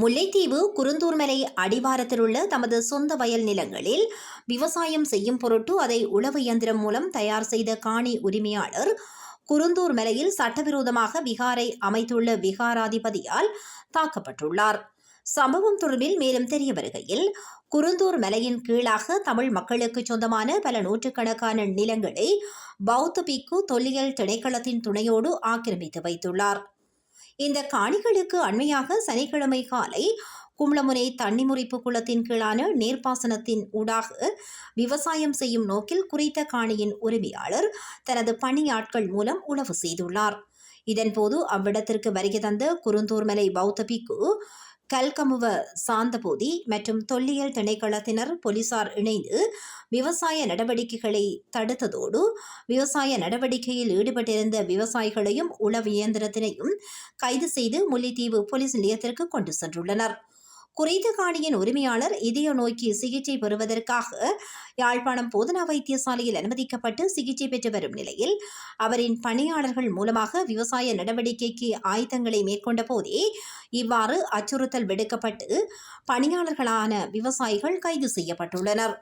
முல்லைத்தீவு குருந்தூர்மலை அடிவாரத்தில் உள்ள தமது சொந்த வயல் நிலங்களில் விவசாயம் செய்யும் பொருட்டு அதை உழவு இயந்திரம் மூலம் தயார் செய்த காணி உரிமையாளர் குருந்தூர் மலையில் சட்டவிரோதமாக விகாரை அமைத்துள்ள விகாராதிபதியால் தாக்கப்பட்டுள்ளார். சம்பவம் தொடர்பில் மேலும் தெரிய வருகையில் குருந்தூர் மலையின் கீழாக தமிழ் மக்களுக்கு சொந்தமான பல நூற்றுக்கணக்கான நிலங்களை பௌத்த பிக்கு தொல்லியல் திணைக்களத்தின் துணையோடு ஆக்கிரமித்து வைத்துள்ளார். இந்த காணிகளுக்கு அண்மையாக சனிக்கிழமை காலை கும்ளமுனை தண்ணிமுறிப்பு குளத்தின் கீழான நீர்ப்பாசனத்தின் ஊடாக விவசாயம் செய்யும் நோக்கில் குறித்த காணியின் உரிமையாளர் தனது பணியாட்கள் மூலம் உழவு செய்துள்ளார். இதன்போது அவ்விடத்திற்கு வருகை தந்த குருந்தூர்மலை பௌத்த பிக்கு கல்கமுவ சாந்தபோதி மற்றும் தொல்லியல் திணைக்களத்தினர் போலீசார் இணைந்து விவசாய நடவடிக்கைகளை தடுத்ததோடு விவசாய நடவடிக்கையில் ஈடுபட்டிருந்த விவசாயிகளையும் உளவு இயந்திரத்தினையும் கைது செய்து முல்லைத்தீவு போலீஸ் நிலையத்திற்கு கொண்டு சென்றுள்ளனர். குறித்த காணியின் உரிமையாளர் இதய நோய்க்கு சிகிச்சை பெறுவதற்காக யாழ்ப்பாணம் போதனா வைத்தியசாலையில் அனுமதிக்கப்பட்டு சிகிச்சை பெற்று வரும் நிலையில் அவரின் பணியாளர்கள் மூலமாக விவசாய நடவடிக்கைக்கு ஆயுதங்களை மேற்கொண்ட போதே இவ்வாறு அச்சுறுத்தல் விடுக்கப்பட்டு பணியாளர்களான விவசாயிகள் கைது செய்யப்பட்டுள்ளனர்.